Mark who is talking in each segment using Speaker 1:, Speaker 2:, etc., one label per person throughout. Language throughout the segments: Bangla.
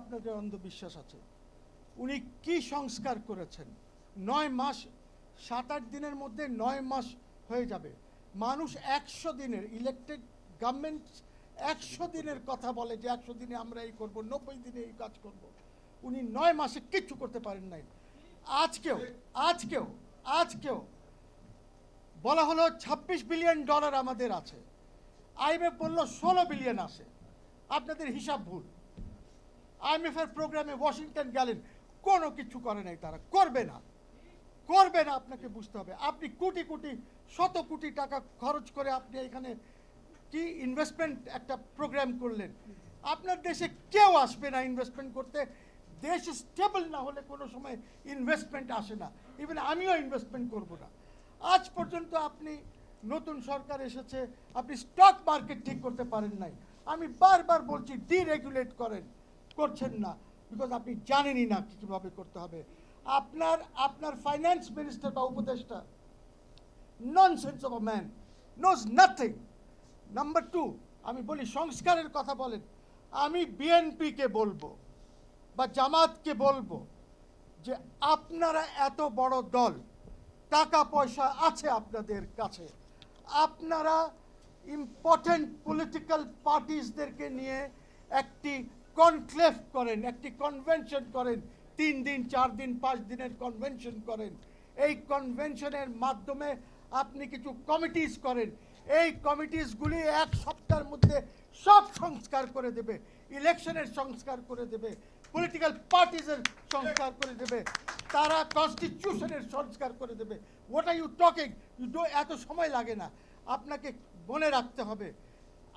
Speaker 1: আপনাদের অন্ধবিশ্বাস আছে। উনি কি সংস্কার করেছেন? নয় মাস, সাত আট দিনের মধ্যে নয় মাস হয়ে যাবে। মানুষ একশো দিনের ইলেকটেড গভর্নমেন্ট একশো দিনের কথা বলে যে একশো দিনে আমরা এই করব, নব্বই দিনে এই কাজ করব। উনি নয় মাসে কিচ্ছু করতে পারেন নাই। আজকেও আজকেও আজকেও বলা হলো ছাব্বিশ বিলিয়ন ডলার আমাদের আছে। আইএমএফ বলল ষোলো বিলিয়ন আছে। আপনাদের হিসাব ভুল। আইএমএফ এর প্রোগ্রামে ওয়াশিংটন গেলেন, কোনো কিছু করে নাই তারা। করবে না। করবে না, আপনাকে বুঝতে হবে। আপনি কোটি কোটি, শত কোটি টাকা খরচ করে আপনি এখানে কি ইনভেস্টমেন্ট একটা প্রোগ্রাম করলেন? আপনার দেশে কেউ আসবে না ইনভেস্টমেন্ট করতে। দেশ স্টেবল না হলে কোনো সময় ইনভেস্টমেন্ট আসে না। ইভেন আমিও ইনভেস্টমেন্ট করব না। আজ পর্যন্ত আপনি নতুন সরকার এসেছে, আপনি স্টক মার্কেট ঠিক করতে পারেন নাই। আমি বারবার বলছি ডিরেগুলেট করেন। করছেন না বিকজ আপনি জানেনই না কীভাবে করতে হবে। আপনার আপনার ফাইন্যান্স মিনিস্টার বা উপদেষ্টা nonsense of a man knows nothing number two আমি বলি সংস্কারের কথা বলেন। আমি বিএনপিকে বলব বা জামাতকে বলব যে আপনারা এত বড় দল টাকা পয়সা আছে আপনাদের কাছে। আপনারা ইম্পর্টেন্ট পলিটিক্যাল পার্টিসদেরকে নিয়ে একটি কনক্লেভ করেন, একটি কনভেনশন করেন, তিন দিন, চার দিন, পাঁচ দিনের কনভেনশন করেন। এই কনভেনশনের মাধ্যমে আপনি কিছু কমিটিস করেন। এই কমিটিসগুলি এক সপ্তাহের মধ্যে সব সংস্কার করে দেবে। ইলেকশনের সংস্কার করে দেবে। পলিটিক্যাল পার্টিসের সংস্কার করে দেবে। তারা কনস্টিটিউশনের সংস্কার করে দেবে। What are you talking you do এত সময় লাগে না। আপনাকে মনে রাখতে হবে।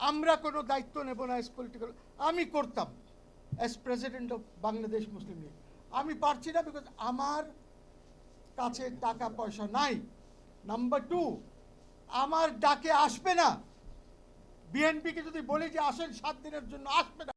Speaker 1: আমরা কোনো দায়িত্ব নেব না এস পলিটিক্যাল আমি করতাম। As president of Bangladesh Muslim League আমি পারছি না বিকজ আমার কাছে টাকা পয়সা নাই। নাম্বার টু আমার ডাকে আসবে না। বিএনপিকে যদি বলি যে আসেন, সাত দিনের জন্য আসবে না।